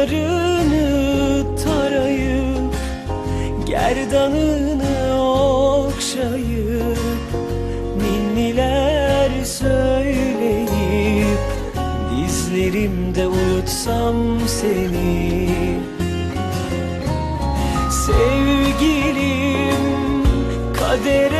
Saçlarını tarayıp Gerdanını okşayıp Ninniler söyleyip Dizlerimde uyutsam seni. Sevgilim kadere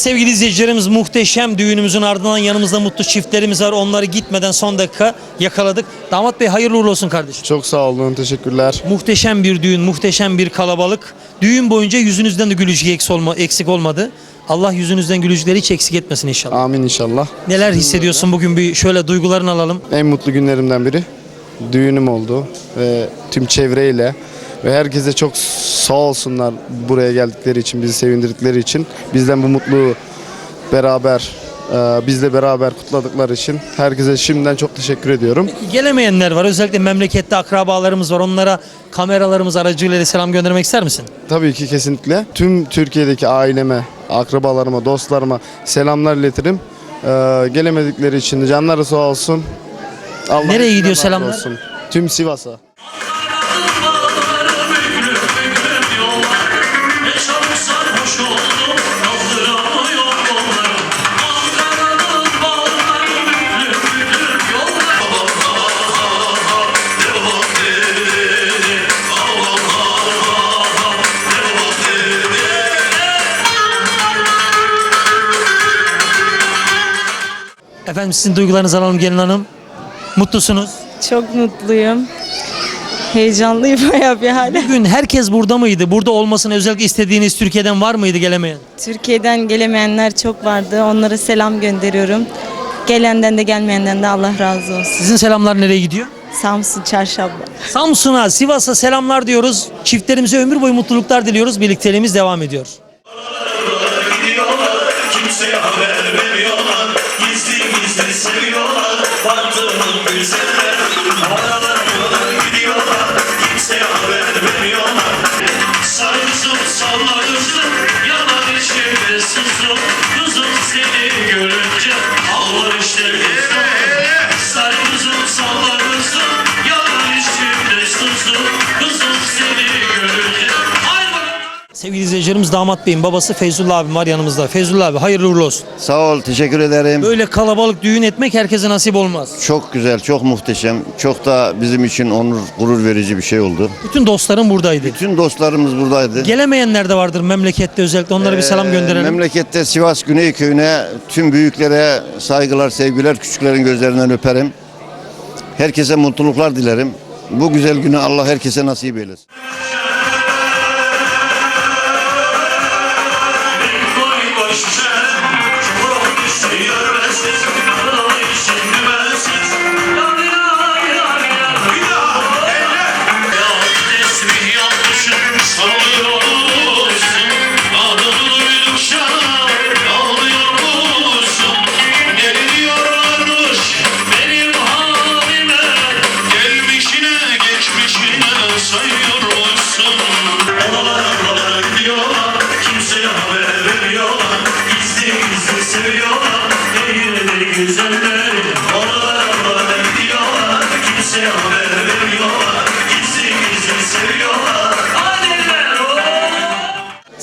Evet sevgili izleyicilerimiz muhteşem düğünümüzün ardından yanımızda mutlu çiftlerimiz var. Onları gitmeden son dakika yakaladık. Damat Bey hayırlı uğurlu olsun kardeşim. Çok sağ olun, teşekkürler. Muhteşem bir düğün, muhteşem bir kalabalık. Düğün boyunca yüzünüzden de gülücük eksik, olma, eksik olmadı. Allah yüzünüzden gülücükleri hiç eksik etmesin inşallah. Amin inşallah. Neler hissediyorsun bugün bir şöyle duygularını alalım. En mutlu günlerimden biri. Düğünüm oldu ve tüm çevreyle ve herkese çok sağ olsunlar buraya geldikleri için, bizi sevindirdikleri için. Bizden bu mutluluğu beraber, e, bizle beraber kutladıkları için herkese şimdiden çok teşekkür ediyorum. Gelemeyenler var. Özellikle memlekette akrabalarımız var. Onlara kameralarımız aracılığıyla selam göndermek ister misin? Tabii ki kesinlikle tüm Türkiye'deki aileme, akrabalarıma, dostlarıma selamlar iletirim. E, gelemedikleri için canları sağ olsun. Allah Nereye gidiyor selamlar? olsun. Tüm Sivas'a. Efendim sizin duygularınızı alalım gelin hanım. Mutlusunuz. Çok mutluyum. Heyecanlıyım bayağı bir hala. Bugün herkes burada mıydı? Burada olmasını özellikle istediğiniz Türkiye'den var mıydı gelemeyen? Türkiye'den gelemeyenler çok vardı. Onlara selam gönderiyorum. Gelenden de gelmeyenden de Allah razı olsun. Sizin selamlar nereye gidiyor? Samsun Çarşamba. Samsun'a, Sivas'a selamlar diyoruz. Çiftlerimize ömür boyu mutluluklar diliyoruz. Birlikteliğimiz devam ediyor. Seviyorlar Baktığım güzeller. Aralarına gidiyorlar Kimseye haber vermiyorlar. Sarımsın salla kızım Yalan içimde sızım Sevgili izleyicilerimiz damat beyin babası Feyzullah abim var yanımızda. Feyzullah abi hayırlı uğurlu olsun. Sağ ol, teşekkür ederim. Böyle kalabalık düğün etmek herkese nasip olmaz. Çok güzel, çok muhteşem. Çok da bizim için onur, gurur verici bir şey oldu. Bütün dostlarım buradaydı. Bütün dostlarımız buradaydı. Gelemeyenler de vardır memlekette özellikle onlara bir selam Ee, gönderelim. Memlekette Sivas Güney Köyü'ne tüm büyüklere saygılar, sevgiler, küçüklerin gözlerinden öperim. Herkese mutluluklar dilerim. Bu güzel günü Allah herkese nasip eylesin.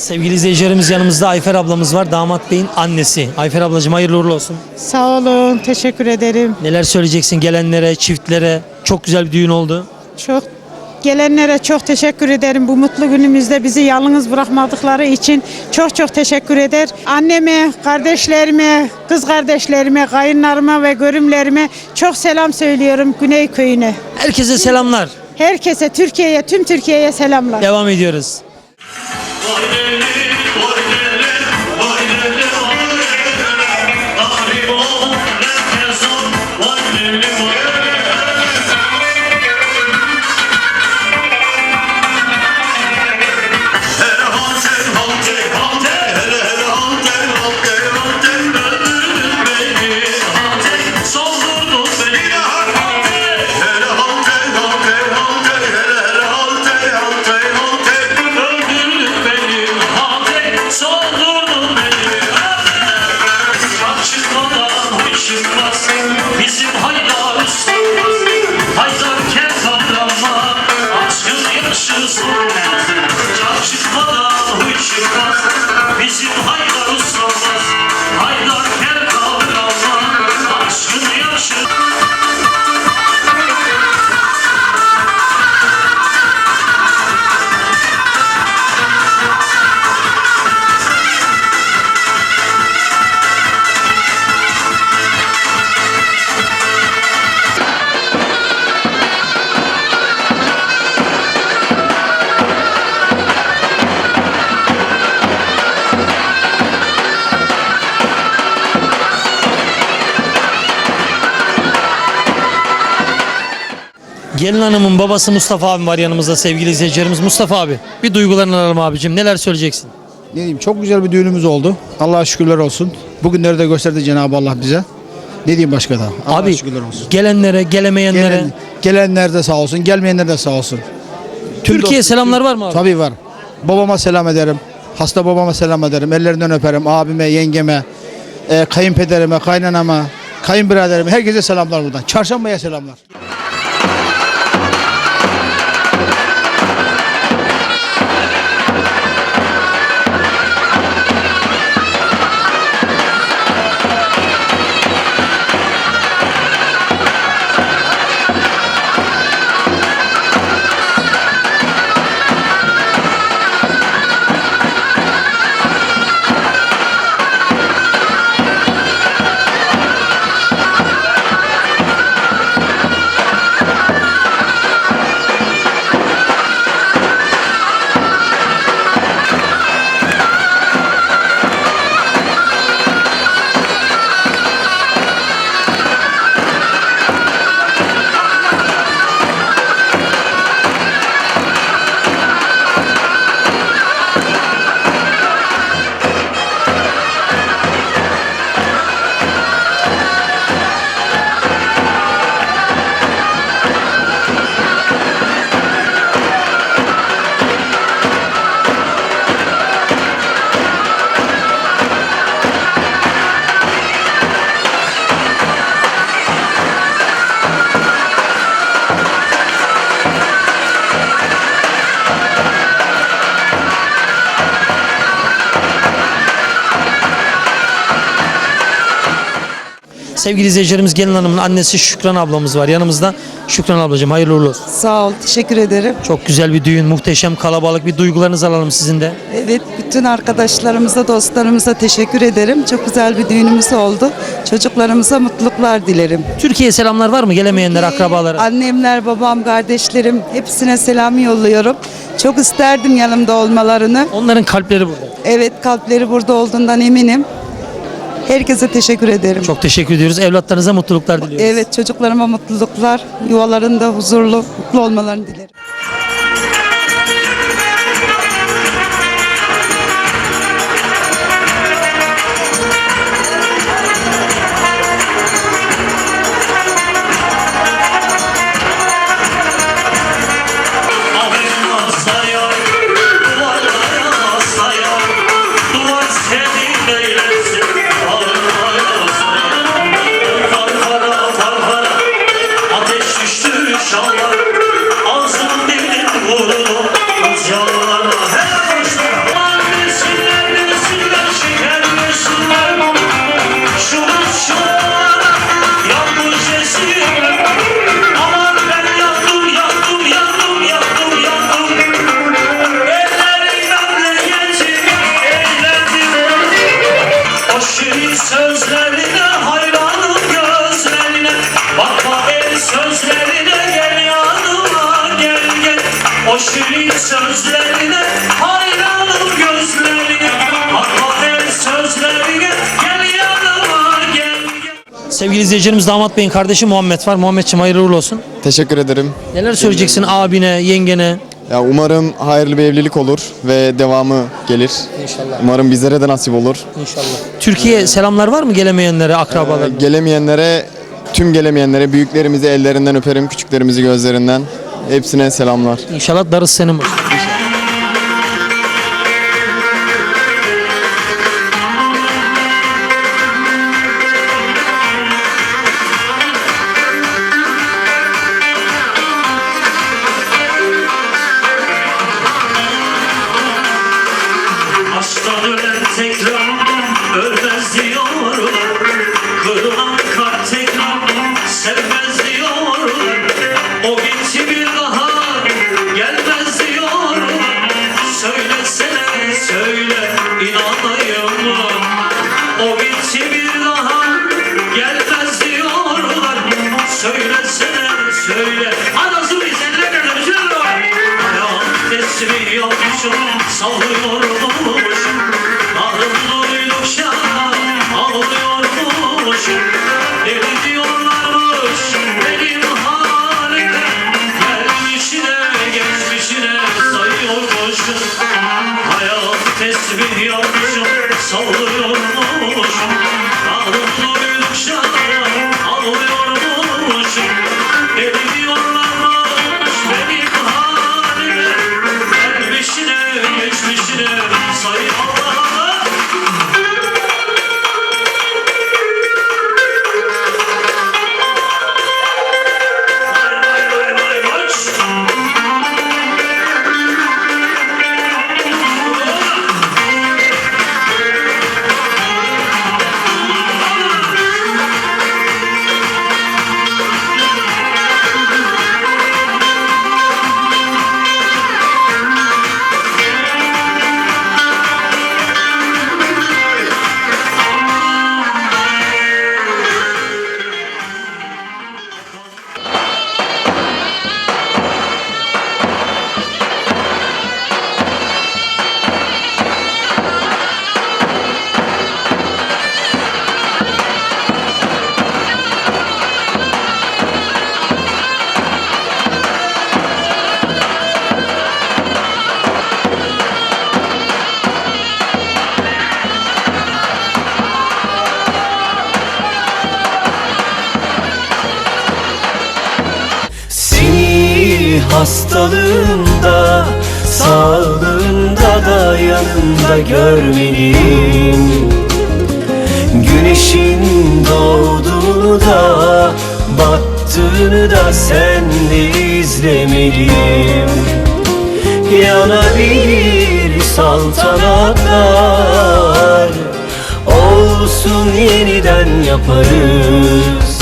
Sevgili izleyicilerimiz yanımızda Ayfer ablamız var. Damat Bey'in annesi. Ayfer ablacığım hayırlı uğurlu olsun. Sağ olun, teşekkür ederim. Neler söyleyeceksin gelenlere, çiftlere? Çok güzel bir düğün oldu. Çok gelenlere çok teşekkür ederim. Bu mutlu günümüzde bizi yalnız bırakmadıkları için çok çok teşekkür eder. Anneme, kardeşlerime, kız kardeşlerime, kayınlarıma ve görümlerime çok selam söylüyorum Güney Köyü'ne. Herkese selamlar. Herkese, Türkiye'ye, tüm Türkiye'ye selamlar. Devam ediyoruz. Hallelujah. Gelin hanımın babası Mustafa abi var yanımızda sevgili izleyicilerimiz. Mustafa abi bir duygularını alalım abicim. Neler söyleyeceksin? Ne diyeyim çok güzel bir düğünümüz oldu. Allah'a şükürler olsun. Bugünleri de gösterdi Cenab-ı Allah bize. Ne diyeyim başka da? Allah'a abi şükürler olsun. gelenlere, gelemeyenlere. Gelen, gelenler de sağ olsun, gelmeyenler de sağ olsun. Türkiye selamlar var mı abi? Tabii var. Babama selam ederim. Hasta babama selam ederim. Ellerinden öperim. Abime, yengeme, e, kayınpederime, kaynanama, kayınbiraderime. Herkese selamlar buradan. Çarşambaya selamlar. Sevgili izleyicilerimiz gelin hanımın annesi Şükran ablamız var yanımızda. Şükran ablacığım hayırlı uğurlu olsun. Sağ ol, teşekkür ederim. Çok güzel bir düğün, muhteşem kalabalık bir duygularınızı alalım sizin de. Evet, bütün arkadaşlarımıza, dostlarımıza teşekkür ederim. Çok güzel bir düğünümüz oldu. Çocuklarımıza mutluluklar dilerim. Türkiye selamlar var mı gelemeyenler, akrabalara? Annemler, babam, kardeşlerim hepsine selam yolluyorum. Çok isterdim yanımda olmalarını. Onların kalpleri burada. Evet, kalpleri burada olduğundan eminim. Herkese teşekkür ederim. Çok teşekkür ediyoruz. Evlatlarınıza mutluluklar diliyoruz. Evet, çocuklarıma mutluluklar, yuvalarında huzurlu, mutlu olmalarını dilerim. Şirin sözlerine hayranım gözlerine Bakma el sözlerine gel yanıma gel gel O şirin sözlerine hayranım gözlerine Bakma el sözlerine gel yanıma gel gel Sevgili izleyicilerimiz damat beyin kardeşi Muhammed var. Muhammedciğim hayırlı uğurlu olsun. Teşekkür ederim. Neler söyleyeceksin abine, yengene? Ya umarım hayırlı bir evlilik olur ve devamı gelir. İnşallah. Umarım bizlere de nasip olur. İnşallah. Türkiye selamlar var mı gelemeyenlere, akrabalarına? Ee, gelemeyenlere, tüm gelemeyenlere büyüklerimizi ellerinden öperim, küçüklerimizi gözlerinden. Hepsine selamlar. İnşallah darısı senin olsun. don't know that it takes long. Tesbih yapmışım hastalığında Sağlığında da yanında görmeliyim. Güneşin doğduğunu da Battığını da sen de izlemeliyim. Yanabilir saltanatlar Olsun yeniden yaparız